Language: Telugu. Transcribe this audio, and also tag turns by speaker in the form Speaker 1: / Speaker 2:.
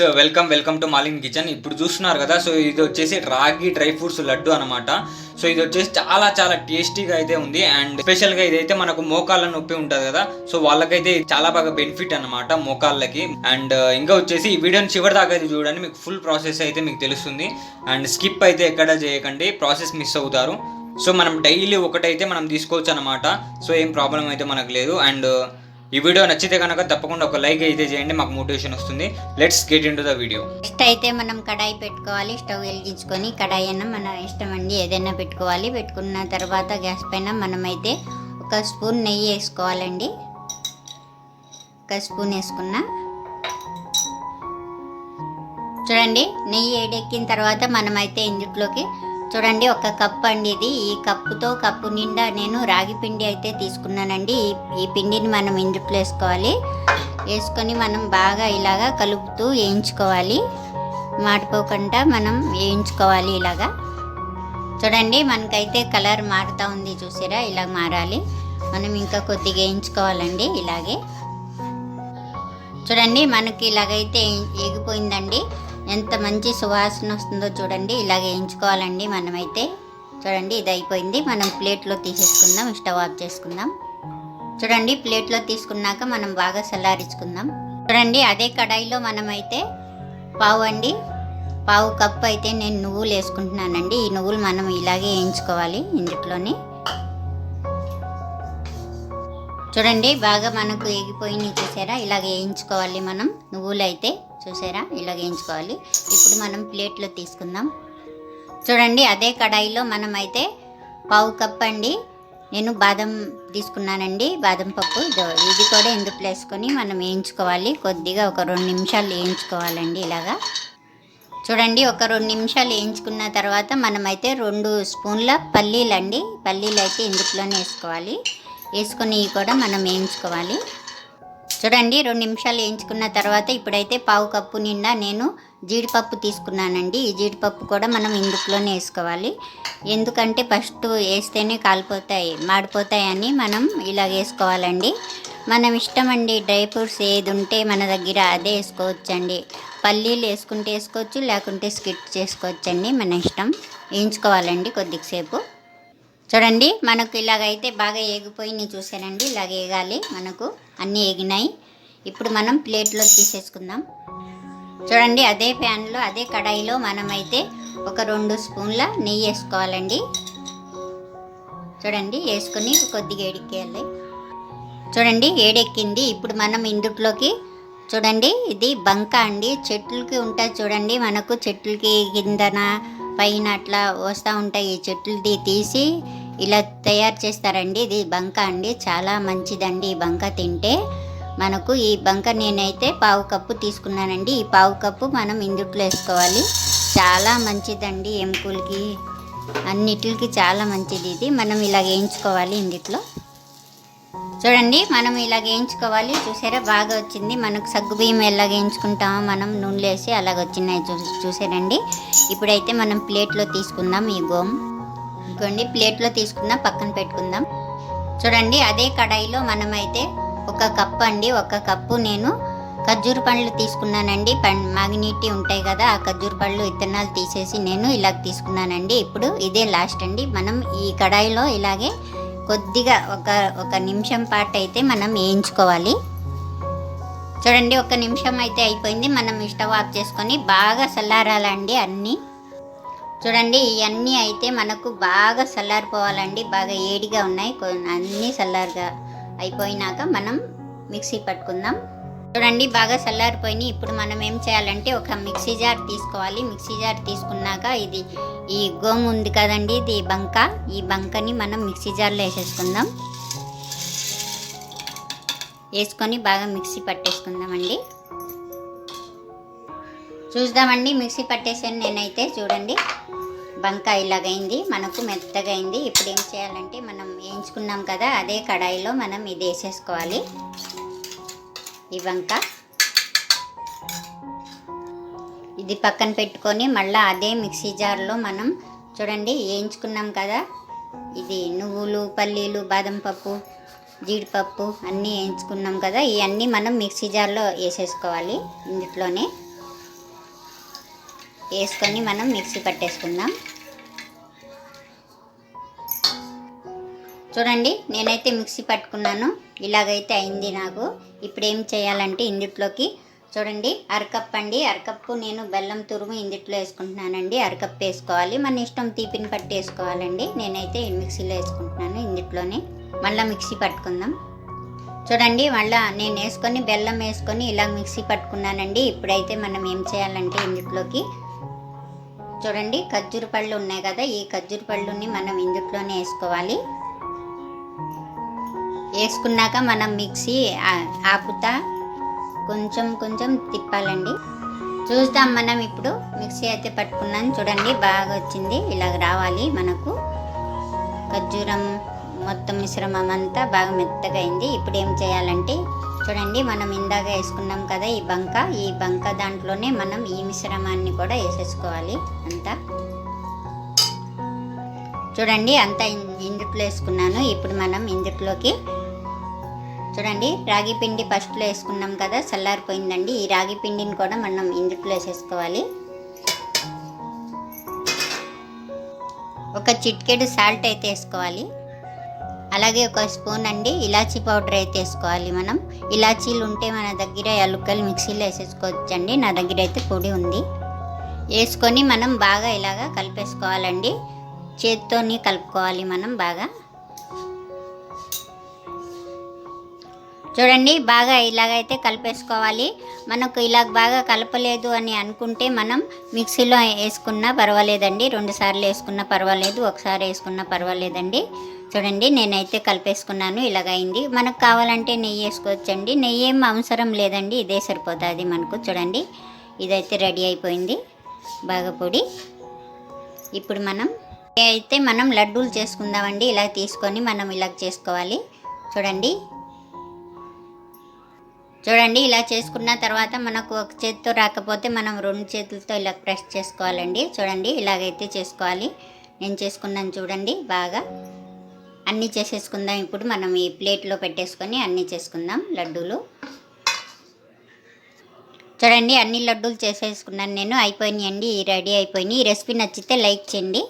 Speaker 1: So welcome welcome to Malin kitchen ఇప్పుడు చూస్తున్నారు కదా సో ఇది వచ్చేసి రాగి డ్రై ఫ్రూట్స్ లడ్డు అనమాట సో ఇది వచ్చేసి చాలా చాలా టేస్టీగా అయితే ఉంది. అండ్ స్పెషల్గా ఇదైతే మనకు మోకాళ్ళ నొప్పి ఉంటుంది కదా సో వాళ్ళకైతే చాలా బాగా బెనిఫిట్ అనమాట మోకాళ్ళకి. అండ్ uh, ఇంకా వచ్చేసి ఈ వీడియోని చివరి దాకా అయితే చూడండి మీకు ఫుల్ ప్రాసెస్ అయితే మీకు తెలుస్తుంది. అండ్ స్కిప్ అయితే ఎక్కడ చేయకండి ప్రాసెస్ మిస్ అవుతారు. సో మనం డైలీ ఒకటైతే మనం తీసుకోవచ్చు అనమాట సో ఏం ప్రాబ్లం అయితే మనకు లేదు. అండ్ ఈ వీడియో నచ్చితే కనుక తప్పకుండా ఒక లైక్ అయితే చేయండి మాకు మోటివేషన్ వస్తుంది. Let's get into the video
Speaker 2: first అయితే మనం కడాయి పెట్టుకోవాలి స్టవ్ వెలిగించుకొని కడాయి అయినా మన ఇష్టం అండి ఏదైనా పెట్టుకోవాలి. పెట్టుకున్న తర్వాత గ్యాస్ పైన మనమైతే ఒక స్పూన్ నెయ్యి వేసుకోవాలండి. ఒక స్పూన్ వేసుకున్నా. చూడండి నెయ్యి ఏడెక్కిన తర్వాత మనమైతే ఇందులోకి చూడండి ఒక కప్ అండి ఇది. ఈ కప్పుతో కప్పు నిండా నేను రాగి పిండి అయితే తీసుకున్నానండి. ఈ ఈ పిండిని మనం ఇందులో వేసుకోవాలి. వేసుకొని మనం బాగా ఇలాగా కలుపుతూ వేయించుకోవాలి. మాడిపోకుండా మనం వేయించుకోవాలి ఇలాగా. చూడండి మనకైతే కలర్ మారుతూ ఉంది చూసారా? ఇలా మారాలి. మనం ఇంకా కొద్దిగా వేయించుకోవాలండి ఇలాగే. చూడండి మనకి ఇలాగైతే ఎగిపోయిందండి ఎంత మంచి సువాసన వస్తుందో చూడండి. ఇలాగ వేయించుకోవాలండి మనమైతే. చూడండి ఇది అయిపోయింది. మనం ప్లేట్లో తీసేసుకుందాం. స్టవ్ ఆఫ్ చేసుకుందాం. చూడండి ప్లేట్లో తీసుకున్నాక మనం బాగా చల్లారించుకుందాం. చూడండి అదే కడాయిలో మనమైతే పావు అండి. పావు కప్పు అయితే నేను నువ్వులు వేసుకుంటున్నానండి. ఈ నువ్వులు మనం ఇలాగే వేయించుకోవాలి ఇందుట్లోని. చూడండి బాగా మనకు ఎగిపోయినాయి చూసారా? ఇలాగ వేయించుకోవాలి మనం నువ్వులు అయితే చూసారా? ఇలా వేయించుకోవాలి. ఇప్పుడు మనం ప్లేట్లో తీసుకుందాం. చూడండి అదే కడాయిలో మనం అయితే పావు కప్ అండి. నేను బాదం తీసుకున్నానండి బాదం పప్పు. ఇది కూడా ఎందుకు వేసుకొని మనం వేయించుకోవాలి. కొద్దిగా ఒక రెండు నిమిషాలు వేయించుకోవాలండి ఇలాగా. చూడండి ఒక రెండు నిమిషాలు వేయించుకున్న తర్వాత మనమైతే రెండు స్పూన్ల పల్లీలు అండి పల్లీలు అయితే ఇందులోనే వేసుకోవాలి. వేసుకొని కూడా మనం వేయించుకోవాలి. చూడండి రెండు నిమిషాలు వేయించుకున్న తర్వాత ఇప్పుడైతే పావు కప్పు నిండా నేను జీడిపప్పు తీసుకున్నానండి. ఈ జీడిపప్పు కూడా మనం ఇందులోనే వేసుకోవాలి. ఎందుకంటే ఫస్ట్ వేస్తేనే కాలిపోతాయి మాడిపోతాయని మనం ఇలా వేసుకోవాలండి. మనం ఇష్టం అండి డ్రై ఫ్రూట్స్ ఏది ఉంటే మన దగ్గర అదే వేసుకోవచ్చండి. పల్లీలు వేసుకుంటే వేసుకోవచ్చు లేకుంటే స్కిట్ చేసుకోవచ్చండి మన ఇష్టం. వేయించుకోవాలండి కొద్దిసేపు. చూడండి మనకు ఇలాగైతే బాగా ఏగిపోయి చూసానండి ఇలాగ ఏగాలి మనకు అన్నీ ఏగినాయి. ఇప్పుడు మనం ప్లేట్లో తీసేసుకుందాం. చూడండి అదే ప్యాన్లో అదే కడాయిలో మనమైతే ఒక రెండు స్పూన్ల నెయ్యి వేసుకోవాలండి. చూడండి వేసుకుని కొద్దిగా ఎడికేయాలి చూడండి ఏడెక్కింది. ఇప్పుడు మనం ఇందుట్లోకి చూడండి ఇది బంక అండి. చెట్లకి ఉంటుంది చూడండి మనకు చెట్లకి కిందన పైన అట్లా వస్తూ ఉంటాయి ఈ చెట్లది తీసి. ఇలా తయారు చేస్తారండి. ఇది బంక అండి. చాలా మంచిదండి ఈ బంక తింటే. మనకు ఈ బంక నేనైతే పావు కప్పు తీసుకున్నానండి. ఈ పావు కప్పు మనం ఇందుట్లో వేసుకోవాలి. చాలా మంచిదండి ఎముకలకి అన్నిటికి చాలా మంచిది ఇది. మనం ఇలా వేయించుకోవాలి ఇందుట్లో. చూడండి మనం ఇలా వేయించుకోవాలి. చూసారా? బాగా వచ్చింది. మనకు సగ్గు బియ్యం ఎలా వేయించుకుంటామో మనం నూనెలో వేసి అలాగ వచ్చినాయి చూ చూసారండి. ఇప్పుడైతే మనం ప్లేట్లో తీసుకుందాం ఈ గోమ్ ఇంకోండి ప్లేట్లో తీసుకుందాం పక్కన పెట్టుకుందాం. చూడండి అదే కడాయిలో మనమైతే ఒక కప్పు అండి ఒక కప్పు నేను ఖర్జూర పండ్లు తీసుకున్నానండి. పండ్ మాగినీటి ఉంటాయి కదా ఆ ఖర్జూర పళ్ళు విత్తనాలు తీసేసి నేను ఇలా తీసుకున్నానండి. ఇప్పుడు ఇదే లాస్ట్ అండి. మనం ఈ కడాయిలో ఇలాగే కొద్దిగా ఒక ఒక నిమిషం పాటు అయితే మనం వేయించుకోవాలి. చూడండి ఒక నిమిషం అయితే అయిపోయింది. మనం స్టవ్ ఆఫ్ చేసుకొని బాగా చల్లారాలండి అన్నీ. చూడండి ఇవన్నీ అయితే మనకు బాగా చల్లారిపోవాలండి. బాగా ఏడిగా ఉన్నాయి. అన్నీ చల్లారుగా అయిపోయినాక మనం మిక్సీ పట్టుకుందాం. చూడండి బాగా చల్లారిపోయినాయి. ఇప్పుడు మనం ఏం చేయాలంటే ఒక మిక్సీ జార్ తీసుకోవాలి. మిక్సీ జార్ తీసుకున్నాక ఇది ఈ గోము ఉంది కదండి ఇది బంక. ఈ బంకని మనం మిక్సీ జార్లో వేసేసుకుందాం. వేసుకొని బాగా మిక్సీ పట్టేసుకుందామండి. చూద్దామండి మిక్సీ పట్టేసాను నేనైతే. చూడండి. బంక ఇలాగైంది మనకు మెత్తగా అయింది. ఇప్పుడు ఏం చేయాలంటే మనం వేయించుకున్నాం కదా అదే కడాయిలో మనం ఇది వేసేసుకోవాలి. ఈ వంక. ఇది పక్కన పెట్టుకొని మళ్ళీ అదే మిక్సీ జార్లో మనం చూడండి వేయించుకున్నాం కదా. ఇది నువ్వులు పల్లీలు బాదం పప్పు జీడిపప్పు అన్నీ వేయించుకున్నాం కదా. ఇవన్నీ మనం మిక్సీ జార్లో వేసేసుకోవాలి ఇందులోనే వేసుకొని మనం మిక్సీ పట్టేసుకుందాం. చూడండి నేనైతే మిక్సీ పట్టుకున్నాను. ఇలాగైతే అయింది నాకు. ఇప్పుడు ఏం చేయాలంటే ఇందుట్లోకి చూడండి అరకప్ అండి అరకప్పు నేను బెల్లం తురుము ఇందుట్లో వేసుకుంటున్నానండి. అరకప్పు వేసుకోవాలి. మన ఇష్టం తీపిని పట్టి వేసుకోవాలండి. నేనైతే మిక్సీలో వేసుకుంటున్నాను ఇందుట్లోనే. మళ్ళీ మిక్సీ పట్టుకుందాం. చూడండి మళ్ళీ నేను వేసుకొని బెల్లం వేసుకొని ఇలా మిక్సీ పట్టుకున్నానండి. ఇప్పుడైతే మనం ఏం చేయాలంటే ఇందుట్లోకి చూడండి ఖర్జూర పళ్ళు ఉన్నాయి కదా. ఈ ఖర్జూర పళ్ళుని మనం ఇందుట్లోనే వేసుకోవాలి. వేసుకున్నాక మనం మిక్సీ ఆపుతా కొంచెం కొంచెం తిప్పాలండి. చూద్దాం మనం ఇప్పుడు మిక్సీ అయితే పట్టుకున్నాం. చూడండి బాగా వచ్చింది. ఇలాగ రావాలి మనకు. ఖర్జూరం మొత్తం మిశ్రమం అంతా బాగా మెత్తగా అయింది. ఇప్పుడు ఏం చేయాలంటే చూడండి మనం ఇందాక వేసుకున్నాం కదా ఈ బంక. ఈ బంక దాంట్లోనే మనం ఈ మిశ్రమాన్ని కూడా వేసేసుకోవాలి అంతా. చూడండి అంతా ఇందుట్లో వేసుకున్నాను. ఇప్పుడు మనం ఇందుట్లోకి చూడండి రాగి పిండి ఫస్ట్లో వేసుకున్నాం కదా చల్లారిపోయిందండి. ఈ రాగి పిండిని కూడా మనం ఇందుట్లో వేసేసుకోవాలి. ఒక చిట్కెడు సాల్ట్ అయితే వేసుకోవాలి. అలాగే ఒక స్పూన్ అండి ఇలాచీ పౌడర్ అయితే వేసుకోవాలి మనం. ఇలాచీలు ఉంటే మన దగ్గర ఎలుకలు మిక్సీలో వేసేసుకోవచ్చండి నా దగ్గర అయితే పొడి ఉంది. వేసుకొని మనం బాగా ఇలాగా కలిపేసుకోవాలండి. చేత్తోని కలుపుకోవాలి మనం బాగా. చూడండి బాగా ఇలాగైతే కలిపేసుకోవాలి. మనకు ఇలా బాగా కలపలేదు అని అనుకుంటే మనం మిక్సీలో వేసుకున్నా పర్వాలేదండి. రెండు సార్లు వేసుకున్నా పర్వాలేదు ఒకసారి వేసుకున్నా పర్వాలేదండి. చూడండి నేనైతే కలిపేసుకున్నాను ఇలాగైంది. మనకు కావాలంటే నెయ్యి వేసుకోవచ్చండి. నెయ్యి ఏం అవసరం లేదండి ఇదే సరిపోతుంది మనకు. చూడండి ఇదైతే రెడీ అయిపోయింది బాగా పొడి. ఇప్పుడు మనం అయితే మనం లడ్డూలు చేసుకుందామండి. ఇలా తీసుకొని మనం ఇలా చేసుకోవాలి. చూడండి చూడండి ఇలా చేసుకున్న తర్వాత మనకు ఒక చేతితో రాకపోతే మనం రెండు చేతులతో ఇలా ప్రెస్ చేసుకోవాలండి. చూడండి ఇలాగైతే చేసుకోవాలి. నేను చేసుకున్నాను చూడండి బాగా. అన్నీ చేసేసుకుందాం. ఇప్పుడు మనం ఈ ప్లేట్లో పెట్టేసుకొని అన్నీ చేసుకుందాం లడ్డూలు. చూడండి అన్ని లడ్డూలు చేసేసుకున్నాను నేను. అయిపోయినాయండి రెడీ అయిపోయినాయి. ఈ రెసిపీ నచ్చితే లైక్ చేయండి.